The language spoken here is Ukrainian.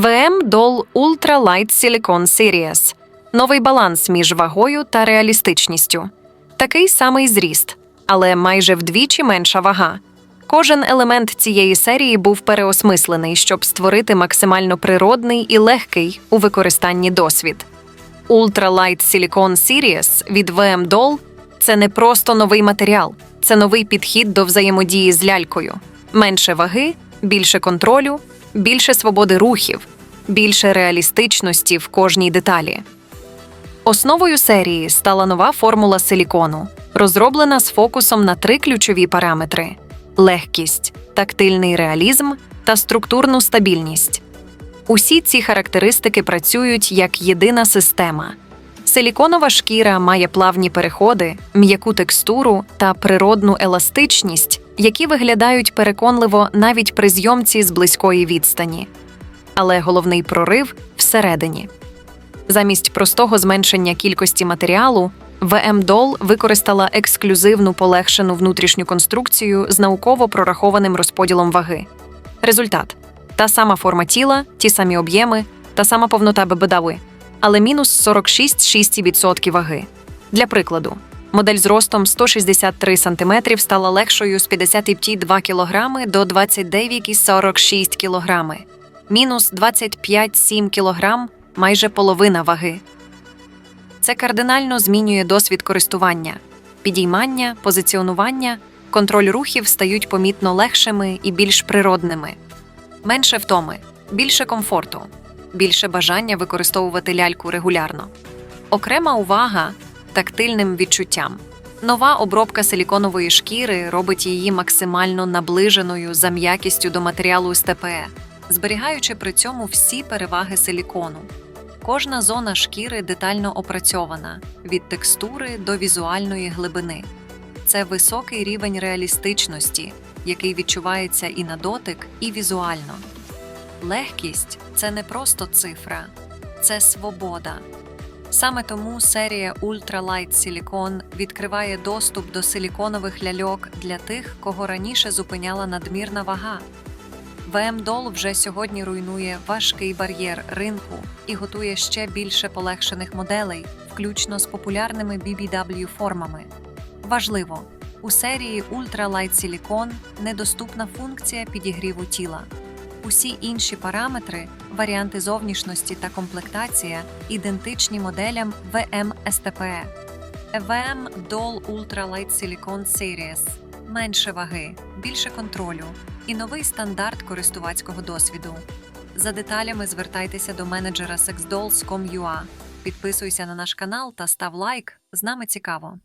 VM Doll Ultra Light Silicone Series – новий баланс між вагою та реалістичністю. Такий самий зріст, але майже вдвічі менша вага. Кожен елемент цієї серії був переосмислений, щоб створити максимально природний і легкий у використанні досвід. Ultra Light Silicone Series від VM Doll – це не просто новий матеріал, це новий підхід до взаємодії з лялькою. Менше ваги, більше контролю, більше свободи рухів, більше реалістичності в кожній деталі. Основою серії стала нова формула силікону, розроблена з фокусом на три ключові параметри: легкість, тактильний реалізм та структурну стабільність. Усі ці характеристики працюють як єдина система. Силіконова шкіра має плавні переходи, м'яку текстуру та природну еластичність, які виглядають переконливо навіть при зйомці з близької відстані. Але головний прорив всередині. Замість простого зменшення кількості матеріалу, Doll використала ексклюзивну полегшену внутрішню конструкцію з науково прорахованим розподілом ваги. Результат та сама форма тіла, ті самі об'єми, та сама повнота бебедави, але мінус 46,6% ваги. Для прикладу, модель з ростом 163 см стала легшою з 50,2 кг до 29,46 кг, мінус 25,7 кг – майже половина ваги. Це кардинально змінює досвід користування. Підіймання, позиціонування, контроль рухів стають помітно легшими і більш природними. Менше втоми, більше комфорту, більше бажання використовувати ляльку регулярно. Окрема увага тактильним відчуттям. Нова обробка силіконової шкіри робить її максимально наближеною за м'якістю до матеріалу з ТПЕ, зберігаючи при цьому всі переваги силікону. Кожна зона шкіри детально опрацьована від текстури до візуальної глибини. Це високий рівень реалістичності, який відчувається і на дотик, і візуально. Легкість це не просто цифра, це свобода. Саме тому серія Ultra Light Silicone відкриває доступ до силіконових ляльок для тих, кого раніше зупиняла надмірна вага. Doll вже сьогодні руйнує важкий бар'єр ринку і готує ще більше полегшених моделей, включно з популярними BBW формами. Важливо, у серії Ultra Light Silicone недоступна функція підігріву тіла. Усі інші параметри, варіанти зовнішності та комплектація ідентичні моделям VM STPE. VM Doll Ultra Light Silicone Series менше ваги, більше контролю і новий стандарт користувацького досвіду. За деталями звертайтеся до менеджера sexdolls.com.ua. Підписуйся на наш канал та став лайк. З нами цікаво.